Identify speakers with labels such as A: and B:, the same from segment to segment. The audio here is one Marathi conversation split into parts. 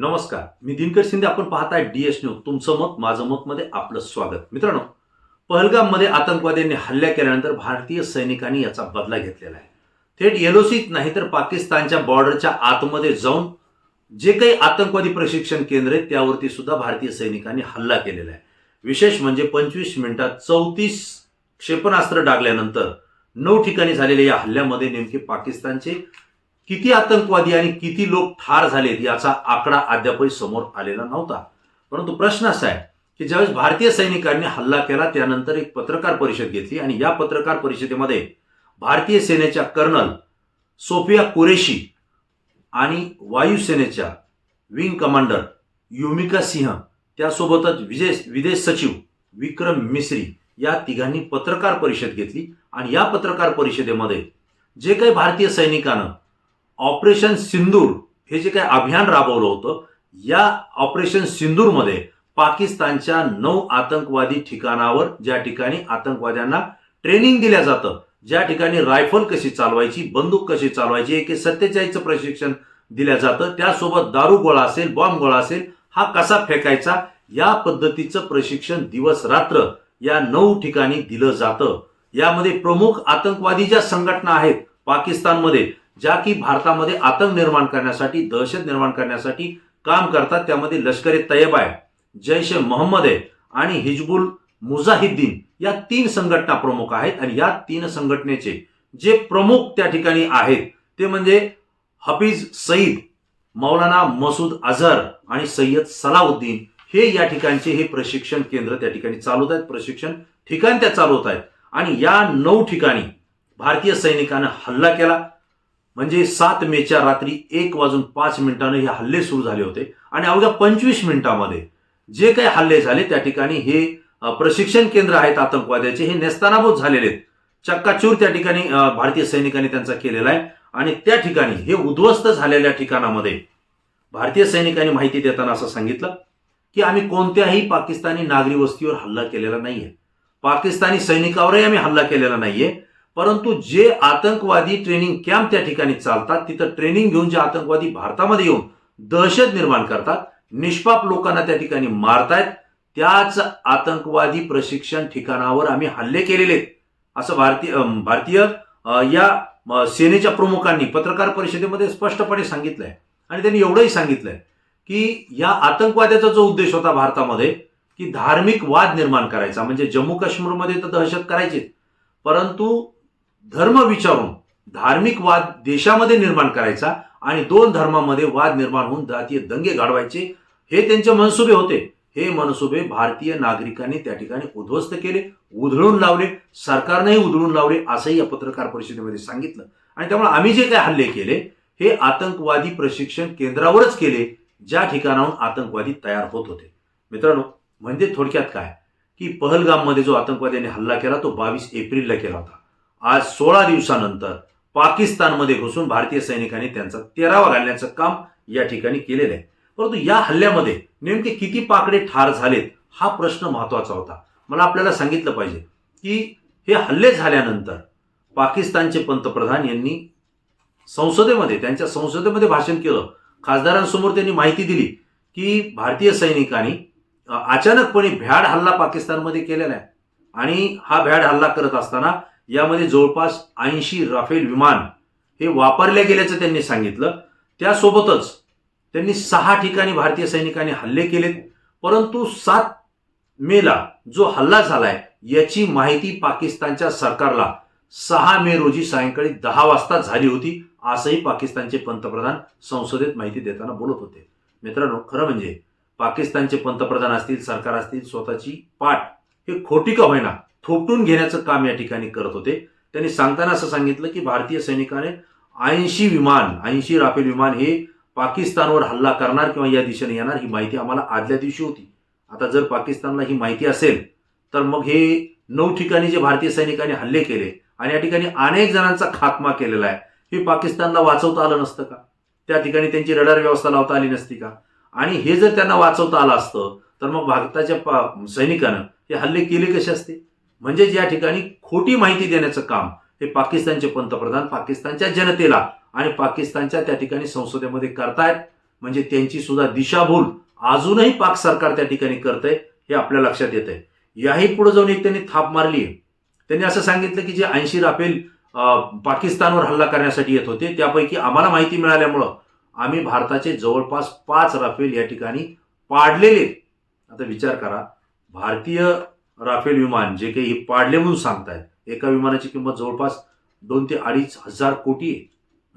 A: नमस्कार मी दिनकर शिंदे आपण पाहताय डीएस न्यूज तुमचं मत माझं मत मध्ये आपलं स्वागत. मित्रांनो पहलगाममध्ये आतंकवाद्यांनी हल्ला केल्यानंतर भारतीय सैनिकांनी याचा बदला घेतलेला आहे. थेट येलोसीत नाही तर पाकिस्तानच्या बॉर्डरच्या आतमध्ये जाऊन जे काही आतंकवादी प्रशिक्षण केंद्र आहे त्यावरती सुद्धा भारतीय सैनिकांनी हल्ला केलेला आहे. विशेष म्हणजे पंचवीस मिनिटात चौतीस क्षेपणास्त्र डागल्यानंतर नऊ ठिकाणी झालेल्या या हल्ल्यामध्ये नेमके पाकिस्तानचे किती आतंकवादी आणि किती लोक ठार झालेत याचा आकडा अद्यापही समोर आलेला नव्हता. परंतु प्रश्न असा आहे की ज्यावेळेस भारतीय सैनिकांनी हल्ला केला त्यानंतर एक पत्रकार परिषद घेतली आणि या पत्रकार परिषदेमध्ये भारतीय सेनेच्या कर्नल सोफिया कुरेशी आणि वायुसेनेच्या विंग कमांडर युमिका सिंह त्यासोबतच विजय विदेश सचिव विक्रम मिश्री या तिघांनी पत्रकार परिषद घेतली. आणि या पत्रकार परिषदेमध्ये जे काही भारतीय सैनिकानं ऑपरेशन सिंदूर हे जे काही अभियान राबवलं होतं या ऑपरेशन सिंदूरमध्ये पाकिस्तानच्या नऊ आतंकवादी ठिकाणावर ज्या ठिकाणी आतंकवाद्यांना ट्रेनिंग दिल्या जातं ज्या ठिकाणी रायफल कशी चालवायची बंदूक कशी चालवायची एके सत्तेचाळीसचं प्रशिक्षण दिल्या जातं त्यासोबत दारू गोळा असेल बॉम्ब गोळा असेल हा कसा फेकायचा या पद्धतीचं प्रशिक्षण दिवस रात्र या नऊ ठिकाणी दिलं जातं. यामध्ये प्रमुख आतंकवादी ज्या संघटना आहेत पाकिस्तानमध्ये ज्या की भारतामध्ये आतंक निर्माण करण्यासाठी दहशत निर्माण करण्यासाठी काम करतात त्यामध्ये लष्कर ए तय्यबा आहे जैश ए मोहम्मद आहे आणि हिजबुल मुजाहिद्दीन या तीन संघटना प्रमुख आहेत आणि या तीन संघटनेचे जे प्रमुख त्या ठिकाणी आहेत ते म्हणजे हफीज सईद मौलाना मसूद अझहर आणि सय्यद सलाउद्दीन हे या ठिकाणचे हे प्रशिक्षण केंद्र त्या ठिकाणी चालवत आहेत प्रशिक्षण ठिकाण त्या चालवत आहेत. आणि या नऊ ठिकाणी भारतीय सैनिकांना हल्ला केला म्हणजे सात मेच्या रात्री एक वाजून पाच मिनिटानं हे हल्ले सुरू झाले होते. आणि अवघ्या पंचवीस मिनिटामध्ये जे काही हल्ले झाले त्या ठिकाणी हे प्रशिक्षण केंद्र आहेत आतंकवाद्याचे हे नेस्तानाभूत झालेले आहेत. चक्काचूर त्या ठिकाणी भारतीय सैनिकांनी त्यांचा केलेला आहे. आणि त्या ठिकाणी हे उद्ध्वस्त झालेल्या ठिकाणामध्ये भारतीय सैनिकांनी माहिती देताना असं सांगितलं की आम्ही कोणत्याही पाकिस्तानी नागरी वस्तीवर हल्ला केलेला नाहीये. पाकिस्तानी सैनिकावरही आम्ही हल्ला केलेला नाहीये. परंतु जे आतंकवादी ट्रेनिंग कॅम्प त्या ठिकाणी चालतात तिथं ट्रेनिंग घेऊन जे आतंकवादी भारतामध्ये येऊन दहशत निर्माण करतात निष्पाप लोकांना त्या ठिकाणी मारतायत त्याच आतंकवादी प्रशिक्षण ठिकाणावर आम्ही हल्ले केलेले आहेत. असं भारतीय भारतीय या सेनेच्या प्रमुखांनी पत्रकार परिषदेमध्ये स्पष्टपणे सांगितलंय. आणि त्यांनी एवढंही सांगितलंय की या आतंकवाद्याचा जो उद्देश होता भारतामध्ये की धार्मिक वाद निर्माण करायचा. म्हणजे जम्मू काश्मीरमध्ये तर दहशत करायचीच. परंतु धर्म विचारून धार्मिक वाद देशामध्ये निर्माण करायचा आणि दोन धर्मामध्ये वाद निर्माण होऊन जातीय दंगे घडवायचे हे त्यांचे मनसुबे होते. हे मनसुबे भारतीय नागरिकांनी त्या ठिकाणी उद्ध्वस्त केले उधळून लावले सरकारनेही उधळून लावले असंही या पत्रकार परिषदेमध्ये सांगितलं. आणि त्यामुळे आम्ही जे काही हल्ले केले हे आतंकवादी प्रशिक्षण केंद्रावरच केले ज्या ठिकाणाहून आतंकवादी तयार होत होते. मित्रांनो म्हणजे थोडक्यात काय? की पहलगाममध्ये जो आतंकवाद्यांनी हल्ला केला तो बावीस एप्रिलला केला होता. आज सोळा दिवसानंतर पाकिस्तानमध्ये घुसून भारतीय सैनिकांनी त्यांचा तेरावा घालण्याचं काम या ठिकाणी केलेलं आहे. परंतु या हल्ल्यामध्ये नेमके किती पाकडे ठार झालेत हा प्रश्न महत्त्वाचा होता. मला आपल्याला सांगितलं पाहिजे की हे हल्ले झाल्यानंतर पाकिस्तानचे पंतप्रधान यांनी संसदेमध्ये त्यांच्या संसदेमध्ये भाषण केलं. खासदारांसमोर त्यांनी माहिती दिली की भारतीय सैनिकांनी अचानकपणे भ्याड हल्ला पाकिस्तानमध्ये केलेला आहे. आणि हा भ्याड हल्ला करत असताना यामध्ये जवळपास ऐंशी राफेल विमान हे वापरले गेल्याचं त्यांनी सांगितलं. त्यासोबतच त्यांनी सहा ठिकाणी भारतीय सैनिकांनी हल्ले केलेत. परंतु सात मेला जो हल्ला झालाय याची माहिती पाकिस्तानच्या सरकारला सहा मे रोजी सायंकाळी दहा वाजता झाली होती असंही पाकिस्तानचे पंतप्रधान संसदेत माहिती देताना बोलत होते. मित्रांनो खरं म्हणजे पाकिस्तानचे पंतप्रधान असतील सरकार असतील स्वतःची पाठ हे खोटी का होईना? थोपटून घेण्याचं काम या ठिकाणी करत होते. त्यांनी सांगताना असं सांगितलं की भारतीय सैनिकाने ऐंशी विमान ऐंशी राफेल विमान हे पाकिस्तानवर हल्ला करणार किंवा या दिशेने येणार ही माहिती आम्हाला आदल्या दिवशी होती. आता जर पाकिस्तानला ही माहिती असेल तर मग हे नऊ ठिकाणी जे भारतीय सैनिकांनी हल्ले केले आणि या ठिकाणी अनेक जणांचा खात्मा केलेला आहे हे पाकिस्तानला वाचवता आलं नसतं का? त्या ठिकाणी त्यांची रडार व्यवस्था लावता आली नसती का? आणि हे जर त्यांना वाचवता आलं असतं तर मग भारताच्या पा- सैनिकानं हे हल्ले केले कसे असते? म्हणजे या ठिकाणी खोटी माहिती देण्याचं काम हे पाकिस्तानचे पंतप्रधान पाकिस्तानच्या जनतेला आणि पाकिस्तानच्या त्या ठिकाणी संसदेमध्ये करतायत. म्हणजे त्यांची सुद्धा दिशाभूल अजूनही पाक सरकार त्या ठिकाणी करतंय हे आपल्या लक्षात येत आहे याही पुढे जाऊन एक त्यांनी थाप मारली आहे त्यांनी असं सांगितलं की जे ऐंशी राफेल पाकिस्तानवर हल्ला करण्यासाठी येत होते त्यापैकी आम्हाला माहिती मिळाल्यामुळं आम्ही भारताचे जवळपास पाच राफेल या ठिकाणी पाडलेले आता विचार करा भारतीय राफेल विमान जे काही पाडले म्हणून सांगतायत एका विमानाची किंमत जवळपास दोन ते अडीच हजार कोटी आहे.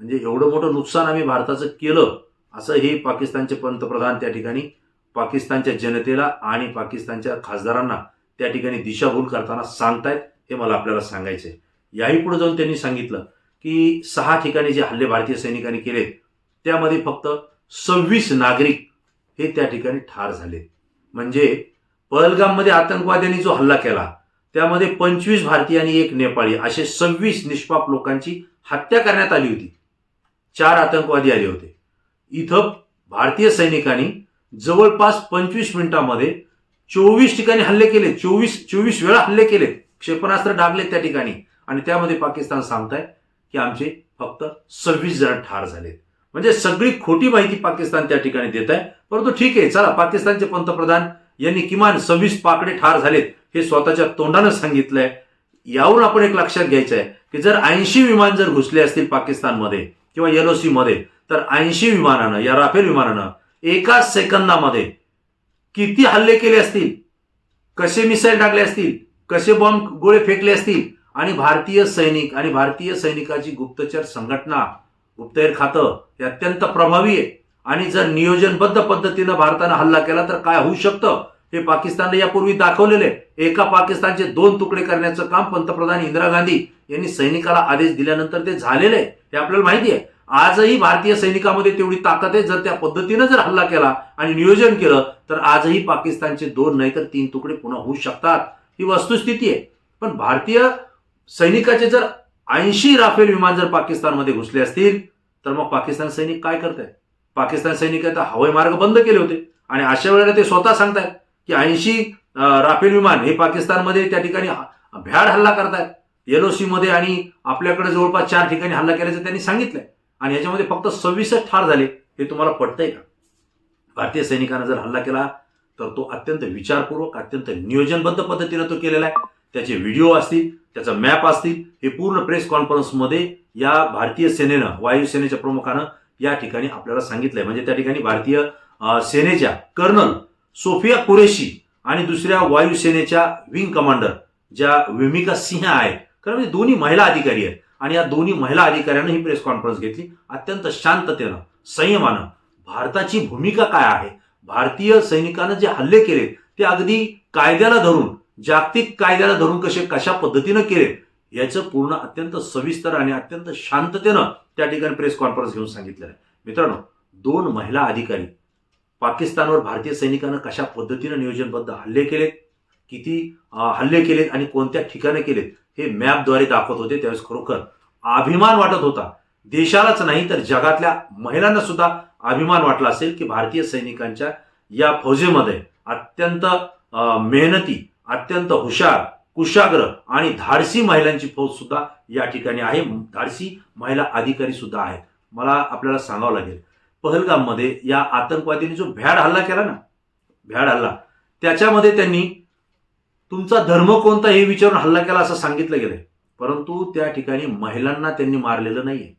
A: म्हणजे एवढं मोठं नुकसान आम्ही भारताचं केलं असं हे पाकिस्तानचे पंतप्रधान त्या ठिकाणी पाकिस्तानच्या जनतेला आणि पाकिस्तानच्या खासदारांना त्या ठिकाणी दिशाभूल करताना सांगतायत हे मला आपल्याला सांगायचं आहे याही पुढे जाऊन त्यांनी सांगितलं की सहा ठिकाणी जे हल्ले भारतीय सैनिकांनी केले त्यामध्ये फक्त सव्वीस नागरिक हे त्या ठिकाणी ठार झाले म्हणजे पहलगाममध्ये आतंकवाद्यांनी जो हल्ला केला त्यामध्ये पंचवीस भारतीय आणि एक नेपाळी असे सव्वीस निष्पाप लोकांची हत्या करण्यात आली होती. चार आतंकवादी आले होते. इथं भारतीय सैनिकांनी जवळपास पंचवीस मिनिटांमध्ये चोवीस ठिकाणी हल्ले केले चोवीस चोवीस वेळा हल्ले केले. क्षेपणास्त्र डागले त्या ठिकाणी. आणि त्यामध्ये पाकिस्तान सांगताय की आमचे फक्त सव्वीस जण ठार झाले म्हणजे सगळी खोटी माहिती पाकिस्तान त्या ठिकाणी देत आहे. परंतु ठीक आहे चला पाकिस्तानचे पंतप्रधान यांनी किमान सव्वीस पाकडे ठार झालेत हे स्वतःच्या तोंडानं सांगितलंय. यावरून आपण एक लक्षात घ्यायचं आहे की जर ऐंशी विमान जर घुसले असतील पाकिस्तानमध्ये किंवा एलओसी मध्ये तर ऐंशी विमानानं या राफेल विमानानं एका सेकंदामध्ये किती हल्ले केले असतील? कसे मिसाईल टाकले असतील? कसे बॉम्ब गोळे फेकले असतील? आणि भारतीय सैनिक आणि भारतीय सैनिकाची गुप्तचर संघटना गुप्तहेर खातं हे अत्यंत प्रभावी आहे. आणि जर नियोजनबद्ध पद्धतीनं भारतानं हल्ला केला तर काय होऊ शकतं? हे पाकिस्तानने यापूर्वी दाखवलेले. एका पाकिस्तानचे दोन तुकडे करण्याचं काम पंतप्रधान इंदिरा गांधी यांनी सैनिकाला आदेश दिल्यानंतर ते झालेले. हे आपल्याला माहिती आहे. आजही भारतीय सैनिकामध्ये तेवढी ताकद आहे. जर त्या पद्धतीनं जर हल्ला केला आणि नियोजन केलं तर आजही पाकिस्तानचे दोन नाही तर तीन तुकडे पुन्हा होऊ शकतात. ही वस्तुस्थिती आहे. पण भारतीय सैनिकाचे जर ऐंशी राफेल विमान जर पाकिस्तानमध्ये घुसले असतील तर मग पाकिस्तान सैनिक काय करतायत पाकिस्तान सैनिकांनी आता हवाई मार्ग बंद केले होते. आणि अशा वेळेला ते स्वतः सांगतायत की ऐंशी राफेल विमान हे पाकिस्तानमध्ये त्या ठिकाणी भ्याड हल्ला करतायत. एलओसी मध्ये आणि आपल्याकडे जवळपास चार ठिकाणी हल्ला केल्याचं त्यांनी सांगितलंय. आणि याच्यामध्ये फक्त सव्वीसच ठार झाले हे तुम्हाला पटतंय का? भारतीय सैनिकांना जर हल्ला केला तर तो अत्यंत विचारपूर्वक अत्यंत नियोजनबद्ध पद्धतीनं तो केलेला आहे. त्याचे व्हिडिओ असतील त्याचा मॅप असतील हे पूर्ण प्रेस कॉन्फरन्समध्ये या भारतीय सेनेनं वायुसेनेच्या प्रमुखानं या ठिकाणी आपल्याला सांगितलंय. म्हणजे त्या ठिकाणी भारतीय सेनेच्या कर्नल सोफिया कुरेशी आणि दुसऱ्या वायुसेनेच्या विंग कमांडर ज्या विमिका सिंह आहेत. कारण म्हणजे दोन्ही महिला अधिकारी आहेत. आणि या दोन्ही महिला अधिकाऱ्यांनी ही प्रेस कॉन्फरन्स घेतली. अत्यंत शांततेनं संयमानं भारताची भूमिका काय आहे? भारतीय सैनिकांना जे हल्ले केले ते अगदी कायद्याला धरून जागतिक कायद्याला धरून कसे कशा पद्धतीनं केले याचं पूर्ण अत्यंत सविस्तर आणि अत्यंत शांततेनं त्या ठिकाणी प्रेस कॉन्फरन्स घेऊन सांगितलेलं आहे. मित्रांनो दोन महिला अधिकारी पाकिस्तानवर भारतीय सैनिकांना कशा पद्धतीनं नियोजनबद्ध हल्ले केलेत किती हल्ले केलेत आणि कोणत्या ठिकाणी केलेत हे मॅपद्वारे दाखवत होते. त्यावेळेस खरोखर अभिमान वाटत होता. देशालाच नाही तर जगातल्या महिलांना सुद्धा अभिमान वाटला असेल की भारतीय सैनिकांच्या या फौजेमध्ये अत्यंत मेहनती अत्यंत हुशार कुशाग्र आणि धाडसी महिलांची फौज सुद्धा या ठिकाणी आहे. धाडसी महिला अधिकारी सुद्धा आहेत. मला आपल्याला सांगावं लागेल पहलगाममध्ये या आतंकवादीने जो भ्याड हल्ला केला ना भ्याड हल्ला त्याच्यामध्ये त्यांनी तुमचा धर्म कोणता हे विचारून हल्ला केला असं सांगितलं गेलंय. परंतु त्या ठिकाणी महिलांना त्यांनी मारलेलं नाहीये.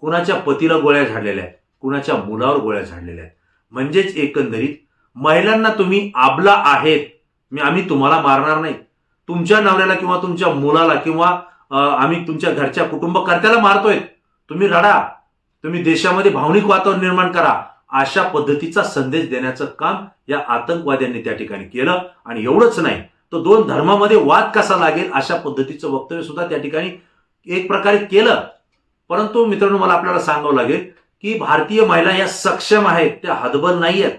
A: कुणाच्या पतीला गोळ्या झाडलेल्या आहेत कुणाच्या मुलावर गोळ्या झाडलेल्या आहेत. म्हणजेच एकंदरीत महिलांना तुम्ही आबला आहेत मी आम्ही तुम्हाला मारणार नाही. तुमच्या नवऱ्याला किंवा तुमच्या मुलाला किंवा आम्ही तुमच्या घरच्या कुटुंबकर्त्याला मारतोय. तुम्ही रडा. तुम्ही देशामध्ये भावनिक वातावरण निर्माण करा. अशा पद्धतीचा संदेश देण्याचं काम या आतंकवाद्यांनी त्या ठिकाणी केलं. आणि एवढंच नाही तर दोन धर्मामध्ये वाद कसा लागेल अशा पद्धतीचं वक्तव्य सुद्धा त्या ठिकाणी एक प्रकारे केलं. परंतु मित्रांनो मला आपल्याला सांगावं लागेल की भारतीय महिला या सक्षम आहेत त्या हदबल नाही आहेत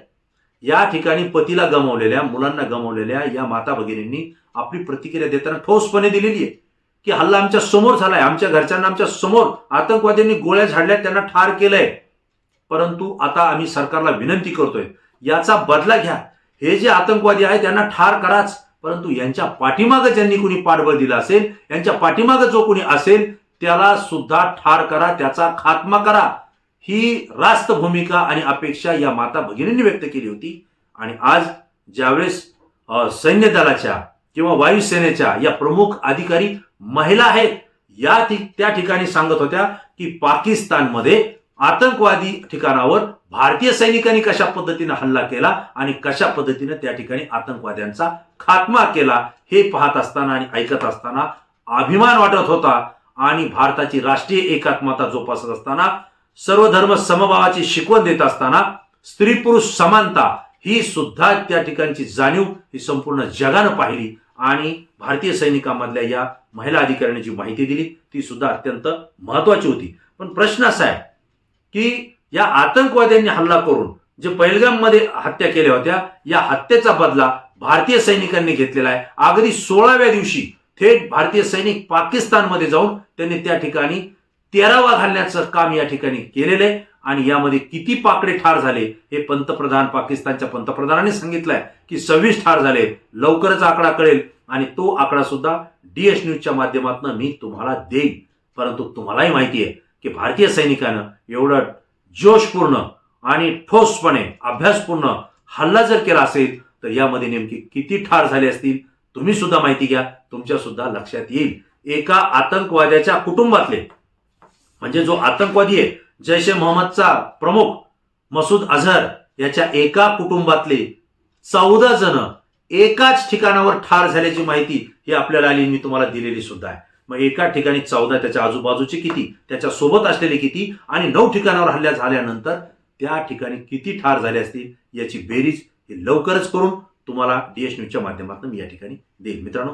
A: या ठिकाणी पतीला गमावलेल्या मुलांना गमावलेल्या या माता भगिनींनी आपली प्रतिक्रिया देताना ठोसपणे दिलेली आहे. की हल्ला आमच्यासमोर झालाय आमच्या घरच्यांना आमच्यासमोर आतंकवाद्यांनी गोळ्या झाडल्या त्यांना ठार केलंय. परंतु आता आम्ही सरकारला विनंती करतोय याचा बदला घ्या. हे जे आतंकवादी आहे त्यांना ठार कराच. परंतु यांच्या पाठीमागं ज्यांनी कुणी पाठबळ दिलं असेल यांच्या पाठीमागं जो कुणी असेल त्याला सुद्धा ठार करा त्याचा खात्मा करा. ही रास्त भूमिका आणि अपेक्षा या माता भगिनींनी व्यक्त केली होती. आणि आज ज्यावेळेस सैन्य दलाच्या किंवा वायुसेनेच्या या प्रमुख अधिकारी महिला आहेत या त्या ठिकाणी सांगत होत्या की पाकिस्तानमध्ये आतंकवादी ठिकाणावर भारतीय सैनिकांनी कशा पद्धतीने हल्ला केला आणि कशा पद्धतीने त्या ठिकाणी आतंकवाद्यांचा खात्मा केला हे पाहत असताना आणि ऐकत असताना अभिमान वाटत होता. आणि भारताची राष्ट्रीय एकात्मता जोपासत असताना सर्व धर्म समभावाची शिकवण देत असताना स्त्री पुरुष समानता ही सुद्धा त्या ठिकाणची जाणीव ही संपूर्ण जगानं पाहिली आणि भारतीय सैनिकांमधल्या या महिला अधिकाऱ्यांनी जी माहिती दिली ती सुद्धा अत्यंत महत्वाची होती. पण प्रश्न असा आहे की या आतंकवाद्यांनी हल्ला करून जे पहिलगाममध्ये हत्या केल्या होत्या या हत्येचा बदला भारतीय सैनिकांनी घेतलेला आहे. अगदी सोळाव्या दिवशी थेट भारतीय सैनिक पाकिस्तानमध्ये जाऊन त्यांनी त्या ठिकाणी तेरावा घालण्याचं काम या ठिकाणी केलेलं आहे. आणि यामध्ये किती पाकडे ठार झाले हे पंतप्रधान पाकिस्तानच्या पंतप्रधानांनी सांगितलंय की सव्वीस ठार झाले. लवकरच आकडा कळेल. आणि तो आकडा सुद्धा डीएस न्यूजच्या माध्यमातून मी तुम्हाला देईन. परंतु तुम्हालाही माहिती आहे की भारतीय सैनिकानं एवढं जोशपूर्ण आणि ठोसपणे अभ्यासपूर्ण हल्ला जर केला असेल तर यामध्ये नेमकी किती ठार झाले असतील तुम्ही सुद्धा माहिती घ्या. तुमच्या सुद्धा लक्षात येईल. एका आतंकवाद्याच्या कुटुंबातले म्हणजे जो आतंकवादी आहे जैश ए मोहम्मदचा प्रमुख मसूद अझहर याच्या एका कुटुंबातले चौदा जण एकाच ठिकाणावर ठार झाल्याची माहिती ही आपल्याला आली मी तुम्हाला दिलेली सुद्धा आहे. मग एका ठिकाणी चौदा त्याच्या आजूबाजूचे किती त्याच्या सोबत असलेले किती आणि नऊ ठिकाणावर हल्ल्या झाल्यानंतर त्या ठिकाणी किती ठार झाले असतील याची बेरीज ही लवकरच करून तुम्हाला डीएस न्यूजच्या माध्यमातून मी या ठिकाणी देईन मित्रांनो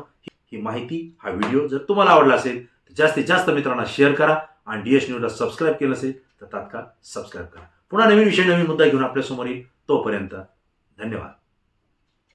A: ही माहिती हा व्हिडिओ जर तुम्हाला आवडला असेल तर जास्तीत जास्त मित्रांना शेअर करा. आणि डी एस न्यूजला सबस्क्राईब केलं असेल तर तात्काळ सबस्क्राईब करा. पुन्हा नवीन विषय नवीन मुद्दा घेऊन आपल्यासमोर येईल तोपर्यंत धन्यवाद.